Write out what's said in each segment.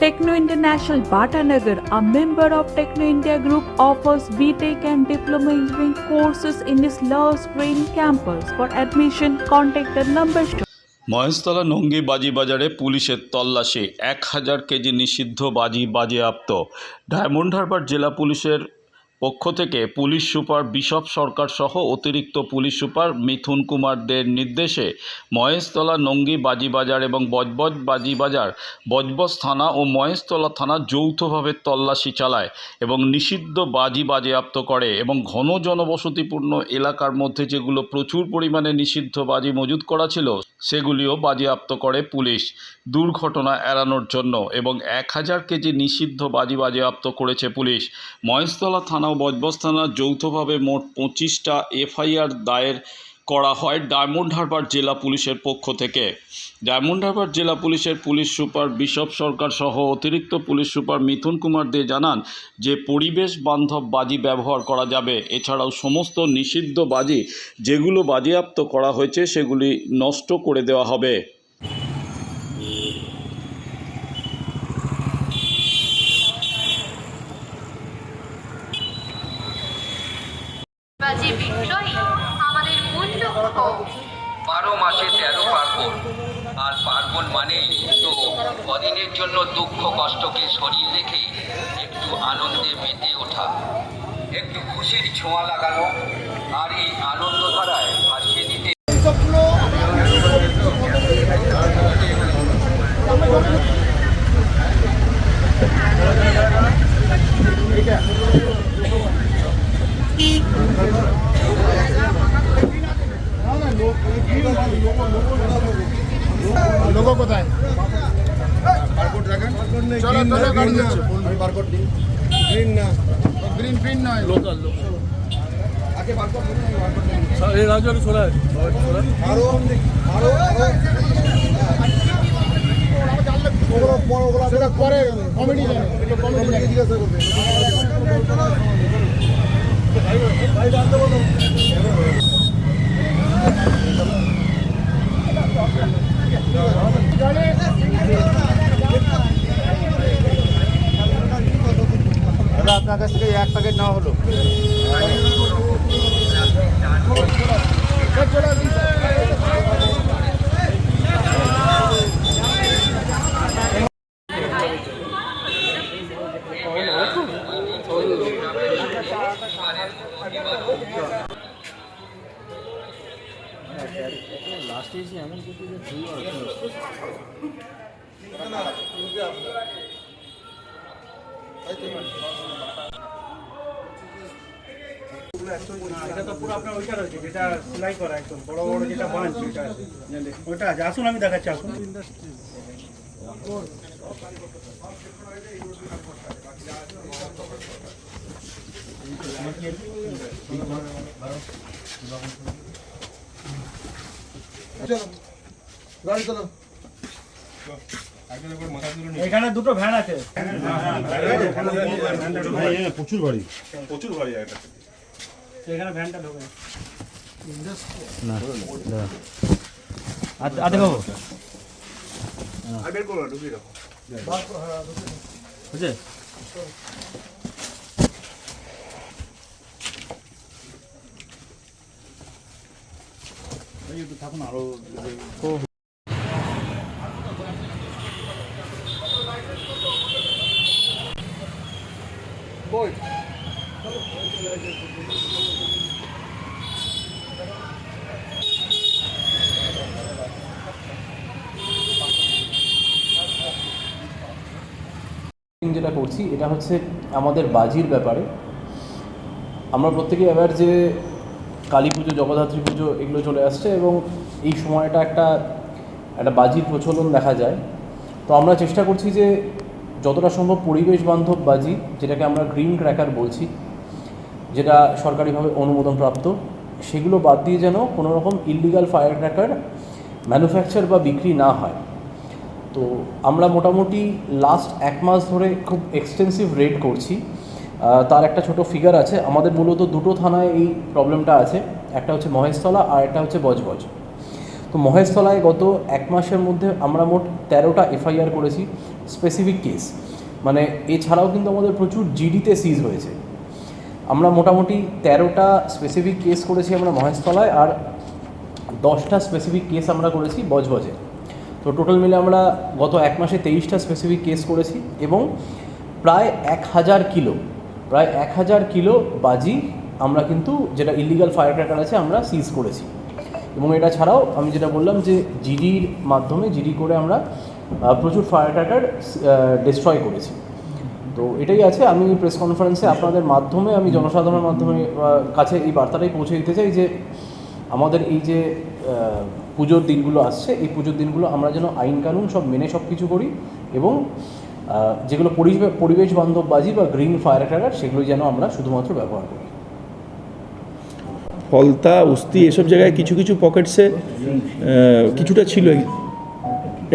Techno International Bhatanagar, a member of Techno India Group, offers BTEC and Diploma Engineering courses in its Love Spring campus. For admission, contact the number shown. Maheshtala নঙ্গি বাজি বাজারে পুলিশের তল্লাশি এক হাজার KG নিষিদ্ধ বাজি বাজেয়াপ্ত ডায়মন্ড হারবার জেলা পুলিশের পক্ষ থেকে পুলিশ সুপার বিশপ সরকার সহ অতিরিক্ত পুলিশ সুপার মিথুন কুমার দের নির্দেশে মহেশতলা নঙ্গি বাজি বাজার এবং বজবজ বাজি বাজার বজবজ থানা ও মহেশতলা থানা যৌথভাবে তল্লাশি চালায় এবং নিষিদ্ধ বাজি বাজেয়াপ্ত করে এবং ঘন জনবসতিপূর্ণ এলাকার মধ্যে যেগুলো প্রচুর পরিমাণে নিষিদ্ধ বাজি মজুত করা ছিল, সেগুলিও বাজেয়াপ্ত করে পুলিশ। দুর্ঘটনা এড়ানোর জন্য এবং এক হাজার কেজি নিষিদ্ধ বাজি বাজেয়াপ্ত করেছে পুলিশ। মহেশতলা থানা ও বজবজ থানা যৌথভাবে মোট পঁচিশটা এফআইআর দায়ের করা হয় ডায়মন্ড হারবার জেলা পুলিশের পক্ষ থেকে। ডায়মন্ড হারবার জেলা পুলিশের পুলিশ সুপার বিশপ সরকার সহ অতিরিক্ত পুলিশ সুপার মিথুন কুমার দে জানান যে পরিবেশ বান্ধব বাজি ব্যবহার করা যাবে। এছাড়াও সমস্ত নিষিদ্ধ বাজি যেগুলো বাজেয়াপ্ত করা হয়েছে সেগুলি নষ্ট করে দেওয়া হবে। মানেই তো কদিনের জন্য দুঃখ কষ্টকে শরীর রেখে একটু আনন্দে মেতে ওঠা। একটু খুশির ছোঁয়া লাগানো আর এই আনন্দ ধারায় ভাসিয়ে দিতে। ঢুকো কোথায়? বারকোড বারকোড গ্রিন না গ্রিন গ্রিন নয়। লোকাল লোকাল আগে বারকোড এই রাজু আগে ছোড়া আরও আরও সেটা করে কমেডি কমেডি জিজ্ঞাসা করবে। দাদা আপনার কাছ থেকে এক প্যাকেট নেওয়া হলো। এটা তো পুরো আপনার ওইটা রয়েছে যেটা সেলাই করা একদম বড় বড় যেটা বাঁধ ওইটা ওইটা আছে আসুন আমি দেখাচ্ছি আসুন। গাড়ি চলো এখানে দুটো ভ্যান আছে। প্রচুর গাড়ি তো এখানে ভ্যানটা ঢোকে আতে বাবু আর বের করো ঢুকিয়ে রাখো বুঝে থাকুন আরও যেটা করছি, এটা হচ্ছে আমাদের বাজির ব্যাপারে। আমরা প্রত্যেকে অ্যাওয়ার যে কালী পুজো, জগদ্ধাত্রী পুজো এগুলো চলে আসছে এবং এই সময়টা একটা একটা বাজির প্রচলন দেখা যায়। তো আমরা চেষ্টা করছি যে যতটা সম্ভব পরিবেশ বান্ধব বাজি, যেটাকে আমরা গ্রিন ক্র্যাকার বলছি, যেটা সরকারিভাবে অনুমোদনপ্রাপ্ত সেগুলো বাদ দিয়ে যেন কোনো রকম ইলিগাল ফায়ার ক্র্যাকার ম্যানুফ্যাকচার বা বিক্রি না হয়। তো আমরা মোটামুটি লাস্ট এক মাস ধরে খুব এক্সটেন্সিভ রেড করছি। তার একটা ছোট ফিগার আছে। আমাদের মূলত দুটো থানায় এই প্রবলেমটা আছে। একটা হচ্ছে মহেশতলা আর একটা হচ্ছে বজবজ। তো মহেশতলায় গত এক মাসের মধ্যে আমরা মোট তেরোটা এফআইআর করেছি স্পেসিফিক কেস মানে এছাড়াও কিন্তু আমাদের প্রচুর জিডিতে সিজ হয়েছে। আমরা মোটামুটি তেরোটা স্পেসিফিক কেস করেছি আমরা মহেশতলায় আর দশটা স্পেসিফিক কেস আমরা করেছি বজবজে। তো টোটাল মিলে আমরা গত এক মাসে তেইশটা স্পেসিফিক কেস করেছি এবং প্রায় এক হাজার কিলো, প্রায় এক হাজার কিলো বাজি আমরা কিন্তু যেটা ইলিগাল ফায়ার ক্র্যাকার আছে আমরা সিজ করেছি। এবং এটা ছাড়াও আমি যেটা বললাম যে জিডির মাধ্যমে জিডি করে আমরা প্রচুর ফায়ার ক্র্যাকার ডিস্ট্রয় করেছি। তো এটাই আছে, আমি প্রেস কনফারেন্সে আপনাদের মাধ্যমে, আমি জনসাধারণের মাধ্যমে কাছে এই বার্তাটাই পৌঁছে দিতে চাই যে আমাদের এই যে পুজোর দিনগুলো আসছে, এই পুজোর দিনগুলো আমরা যেন আইন কানুন সব মেনে সব কিছু করি এবং যেগুলো পরিবেশ বান্ধব বাজি বা গ্রিন ফায়ার ক্র্যাকার সেগুলো যেন আমরা শুধুমাত্র ব্যবহার করি। ফলতা, উস্তি, এসব জায়গায় কিছু কিছু পকেটসে কিছুটা ছিল।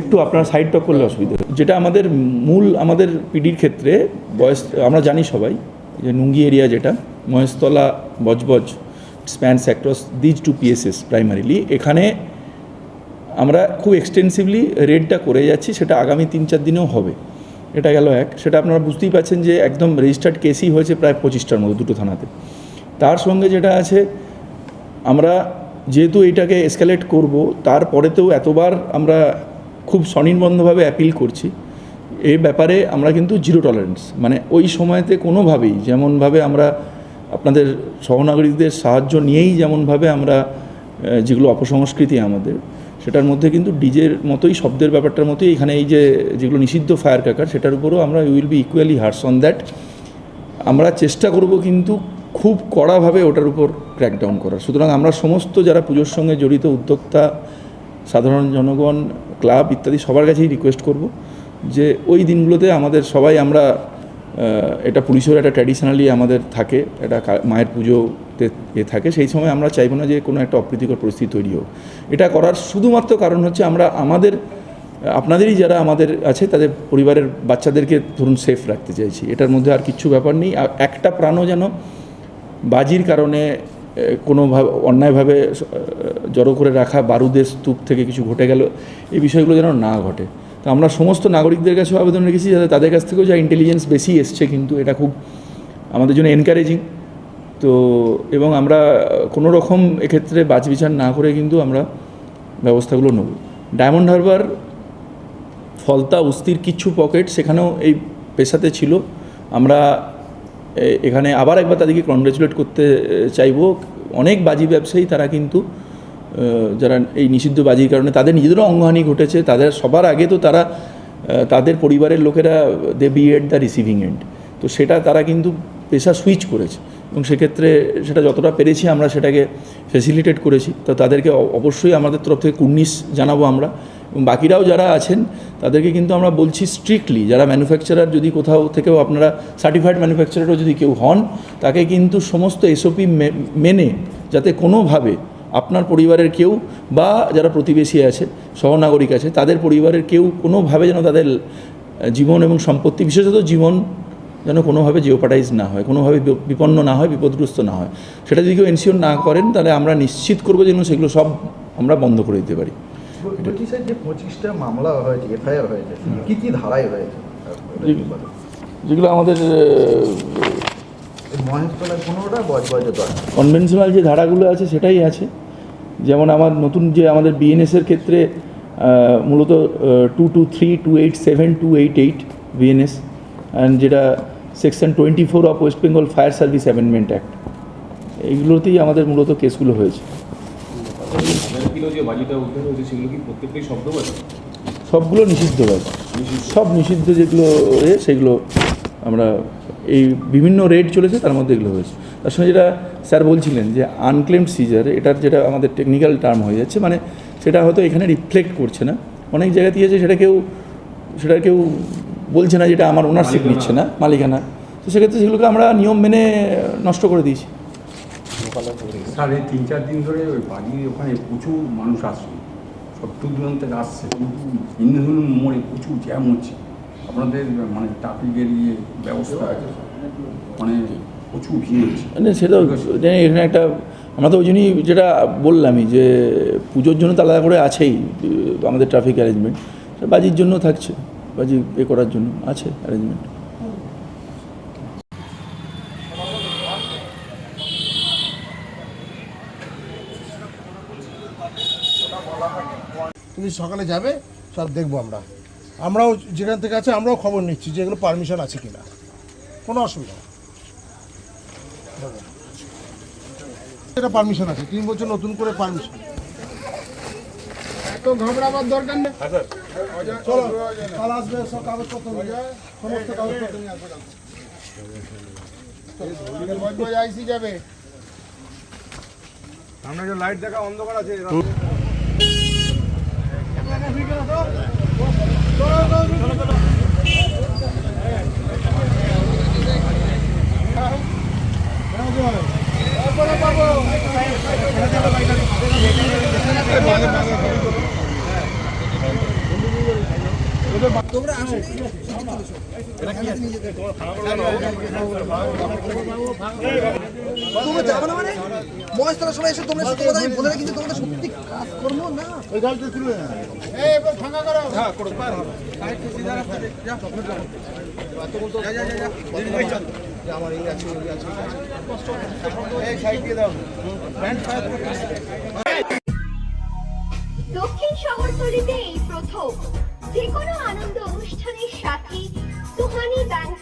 একটু আপনার সাইড টক করলে অসুবিধা যেটা আমাদের মূল, আমাদের পিডির ক্ষেত্রে বয়স, আমরা জানি সবাই যে নুঙ্গি এরিয়া যেটা, Maheshtala, Budge Budge spans across these two PSs primarily এখানে আমরা খুব এক্সটেন্সিভলি রেডটা করে যাচ্ছি, সেটা আগামী তিন চার দিনেও হবে। এটা গেল এক। সেটা আপনারা বুঝতেই পারছেন যে একদম রেজিস্টার্ড কেসই হয়েছে প্রায় পঁচিশটার মতো দুটো থানাতে। তার সঙ্গে যেটা আছে, আমরা যেহেতু এটাকে এসকালেট করব, তারপরেতেও এতবার আমরা খুব স্বনির্বন্ধভাবে অ্যাপিল করছি। এই ব্যাপারে আমরা কিন্তু জিরো টলারেন্স মানে ওই সময়তে কোনোভাবেই, যেমনভাবে আমরা আপনাদের সহনাগরিকদের সাহায্য নিয়েই যেমনভাবে আমরা যেগুলো অপসংস্কৃতি আমাদের সেটার মধ্যে কিন্তু ডিজের মতোই, শব্দের ব্যাপারটার মতোই এখানে এই যে যেগুলো নিষিদ্ধ ফায়ার ক্র্যাকার সেটার উপরেও আমরা will be equally harsh on that আমরা চেষ্টা করব কিন্তু খুব কড়াভাবে ওটার উপর ক্র্যাকডাউন করার সুতরাং আমরা সমস্ত যারা পুজোর সঙ্গে জড়িত, উদ্যোক্তা, সাধারণ জনগণ, ক্লাব ইত্যাদি, সবার কাছেই রিকোয়েস্ট করব যে ওই দিনগুলোতে আমাদের সবাই আমরা এটা পুলিশের একটা ট্র্যাডিশনালি আমাদের থাকে, এটা মায়ের মায়ের পুজোতে এ থাকে, সেই সময় আমরা চাইব না যে কোনো একটা অপ্রীতিকর পরিস্থিতি তৈরি হোক। এটা করার শুধুমাত্র কারণ হচ্ছে আমরা আমাদের, আপনাদেরই যারা আমাদের আছে, তাদের পরিবারের বাচ্চাদেরকে ধরুন সেফ রাখতে চাইছি। এটার মধ্যে আর কিচ্ছু ব্যাপার নেই। একটা প্রাণও যেন বাজির কারণে কোনোভাবে, অন্যায়ভাবে জড়ো করে রাখা, বারুদের স্তূপ থেকে কিছু ঘটে গেল, এই বিষয়গুলো যেন না ঘটে। তো আমরা সমস্ত নাগরিকদের কাছেও আবেদন রেখেছি যাতে তাদের কাছ থেকেও যা ইন্টেলিজেন্স বেশি এসছে, কিন্তু এটা খুব আমাদের জন্য এনকারেজিং তো, এবং আমরা কোনো রকম এক্ষেত্রে বাছবিচার না করে কিন্তু আমরা ব্যবস্থাগুলো নেব। ডায়মন্ড হারবার ফলতা, উস্তির কিছু পকেট সেখানেও এই পেশাতে ছিল। আমরা এখানে আবার একবার তাদেরকে কংগ্রেচুলেট করতে চাইব। অনেক বাজি ব্যবসায়ী তারা কিন্তু যারা এই নিষিদ্ধ বাজির কারণে তাদের নিজেদেরও অঙ্গহানি ঘটেছে। তাদের সবার আগে তো তারা তাদের পরিবারের লোকেরা they be at the receiving end তো সেটা তারা কিন্তু পেশা সুইচ করেছে। এবং সেক্ষেত্রে সেটা যতটা পেরেছি আমরা সেটাকে ফেসিলিটেট করেছি। তো তাদেরকে অবশ্যই আমাদের তরফ থেকে কুর্নিশ জানাব আমরা। এবং বাকিরাও যারা আছেন, তাদেরকে কিন্তু আমরা বলছি স্ট্রিক্টলি যারা ম্যানুফ্যাকচারার যদি কোথাও থেকেও আপনারা সার্টিফাইড ম্যানুফ্যাকচারারও যদি কেউ হন, তাকে কিন্তু সমস্ত এসওপি মেনে যাতে কোনোভাবে আপনার পরিবারের কেউ বা যারা প্রতিবেশী আছে, সহনাগরিক আছে, তাদের পরিবারের কেউ কোনোভাবে যেন তাদের জীবন এবং সম্পত্তি, বিশেষত জীবন যেন কোনোভাবে জিওপাটাইজ না হয় কোনোভাবে বিপ- বিপন্ন না হয় বিপদগ্রস্ত না হয়। সেটা যদি কেউ এনশিওর না করেন তাহলে আমরা নিশ্চিত করব যেন সেগুলো সব আমরা বন্ধ করে দিতে পারি। যে পঁচিশটা মামলা হয়েছে এফআইআর হয়েছে কি কি ধারায় হয়েছে? যেগুলো আমাদের কনভেনশনাল যে ধারাগুলো আছে সেটাই আছে। যেমন আমার নতুন যে আমাদের বিএনএসের ক্ষেত্রে মূলত two two three two eight seven two eight eight BNS and যেটা section twenty four of West Bengal fire service amendment act এইগুলোতেই আমাদের মূলত কেসগুলো হয়েছে। সবগুলো নিষিদ্ধ ব্যাপার সব নিষিদ্ধ যেগুলো সেগুলো আমরা এই বিভিন্ন রেট চলেছে, তার মধ্যে এগুলো হয়েছে। তার সঙ্গে যেটা স্যার বলছিলেন যে আনক্লেমড সিজার, এটার যেটা আমাদের টেকনিক্যাল টার্ম হয়ে যাচ্ছে মানে সেটা হয়তো এখানে রিফ্লেক্ট করছে না। অনেক জায়গাতেই আছে, সেটা কেউ সেটা কেউ বলছে না যেটা আমার ওনারশিপ নিচ্ছে না মালিকানা। তো সেক্ষেত্রে সেগুলোকে আমরা নিয়ম মেনে নষ্ট করে দিয়েছি। স্যার এই তিন চার দিন ধরে ওই বাড়ির ওখানে প্রচুর মানুষ আসছে। সব দূর দূরান্ত থেকে আসছে কিন্তু ইন্দ্রধনু মোড়ে প্রচুর জ্যাম হচ্ছে। আপনাদের মানে ট্রাফিকের ইয়ে ব্যবস্থা মানে প্রচুর ভিড় হচ্ছে। মানে সেটা জানি এখানে একটা আমরা তো ওই জন্যই যেটা বললামই যে পুজোর জন্য তো আলাদা করে আছেই আমাদের ট্রাফিক অ্যারেঞ্জমেন্ট বাজির জন্য থাকছে। বাজি এ করার জন্য আছে অ্যারেঞ্জমেন্ট তুমি সকালে যাবে, সব দেখব আমরা। আমরাও যেখান থেকে আছে, আমরাও খবর নিচ্ছি যে এগুলো পারমিশন আছে কিনা। কোনো অসুবিধা এটা পারমিশন আছে, তিন বছর নতুন করে পারমিশন এত ঘবড়াবার দরকার নেই। চলো কাল আসবে সব কাগজপত্র সমস্ত কাগজপত্র নিয়ে আসবে আইসি যাবে। সামনে যে লাইট দেখা অন্ধকার আছে তোমরা যাবে না মানে? মহেশতলার সময় এসে তোমরা সত্যি কথা আমি বলে তোমাদের সত্যি কাজ করব না ওই করো হ্যাঁ করো আমার এই আছে ওই আছে এই সাইড দিয়ে দাও দক্ষিণ শহরতলিতে এই প্রথম। যে কোনো